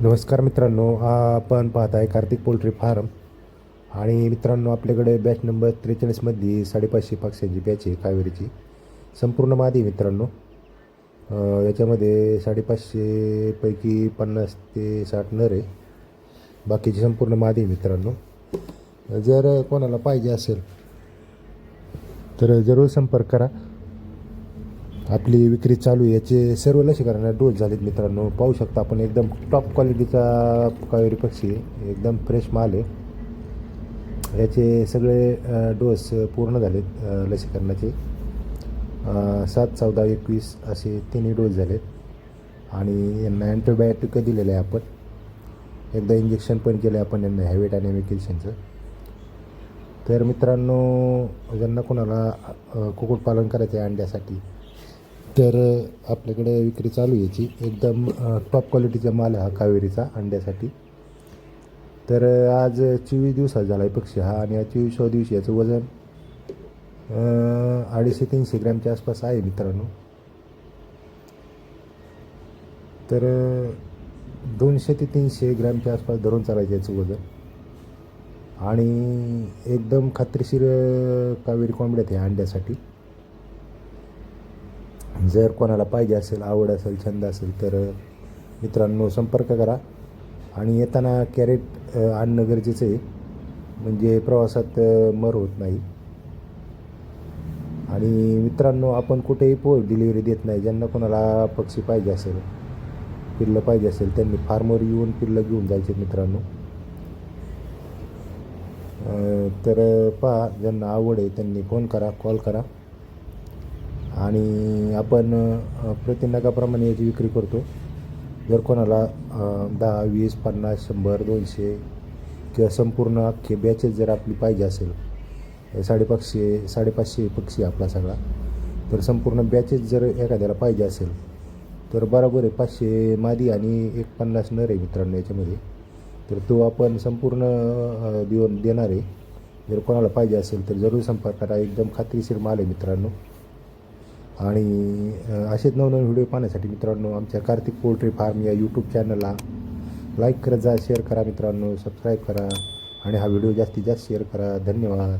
नमस्कार मित्रांनो हा आपण पाहत आहे कार्तिक पोल्ट्री फार्म. आणि मित्रांनो आपल्याकडे बॅच नंबर त्रेचाळीसमध्ये साडेपाचशे पक्ष्यांची बॅच आहे कावेरीची. संपूर्ण मादी मित्रांनो. याच्यामध्ये साडेपाचशेपैकी पन्नास ते साठ नर आहे. बाकीची संपूर्ण मादी मित्रांनो. जर कोणाला पाहिजे असेल तर जरूर संपर्क करा. आपली विक्री चालू आहे याचे सर्व लसीकरणाला डोस झालेत मित्रांनो. पाहू शकता आपण एकदम टॉप क्वालिटीचा कावेरी पक्षी एकदम फ्रेश माल आहे. याचे सगळे डोस पूर्ण झालेत लसीकरणाचे. सात चौदा एकवीस असे तिन्ही डोस झालेत. आणि यांना अँटीबायोटिक दिलेलं आहे आपण. एकदा इंजेक्शन पण केलं आहे आपण यांना हॅवेट आणि वेकिल्शनचं तर मित्रांनो ज्यांना कोणाला कुक्कुटपालन करायचं आहे अंड्यासाठी तर आपल्याकडे विक्री चालू याची. एकदम टॉप क्वालिटीचा माल हा कावेरीचा अंड्यासाठी. तर आज चोवीस दिवसात झाला आहे पक्षी हा आणि या चोवीसव्या दिवशी याचं वजन अडीचशे तीनशे ग्रॅमच्या आसपास आहे मित्रांनो. तर दोनशे ते तीनशे ग्रॅमच्या आसपास धरून चालायचं याचं वजन. आणि एकदम खात्रीशीर कावेरी कोंबड्या आहे अंड्यासाठी. जर कोणाला पाहिजे असेल आवड असेल छंद असेल तर मित्रांनो संपर्क करा. आणि येताना कॅरेट आणणं गरजेचं आहे. म्हणजे प्रवासात मर होत नाही. आणि मित्रांनो आपण कुठेही पो डिलिव्हरी देत नाही. ज्यांना कोणाला पक्षी पाहिजे असेल पिल्लं पाहिजे असेल त्यांनी फार्मवर येऊन पिल्लं घेऊन जायचे मित्रांनो. तर पहा ज्यांना आवड आहे त्यांनी फोन करा कॉल करा. आणि आपण प्रति नगाप्रमाणे याची विक्री करतो. जर कोणाला दहा वीस पन्नास शंभर दोनशे किंवा संपूर्ण अख्खे बॅचेस जर आपली पाहिजे असेल साडेपाचशे साडेपाचशे पक्षी आपला सगळा. तर संपूर्ण बॅचेस जर एखाद्याला पाहिजे असेल तर बरोबर आहे पाचशे मादी आणि एक पन्नास नर आहे मित्रांनो याच्यामध्ये. तर तो आपण संपूर्ण देऊन देणार आहे. जर कोणाला पाहिजे असेल तर जरूर संपर्क करा एकदम खात्रीशीर माल आहे मित्रांनो. आणि असेच नवनवीन व्हिडिओ पाहण्यासाठी मित्रांनो आमच्या कार्तिक पोल्ट्री फार्म या यूट्यूब चॅनलला लाईक करत जा शेअर करा मित्रांनो सबस्क्राईब करा. आणि हा व्हिडिओ जास्तीत जास्त शेअर करा. धन्यवाद.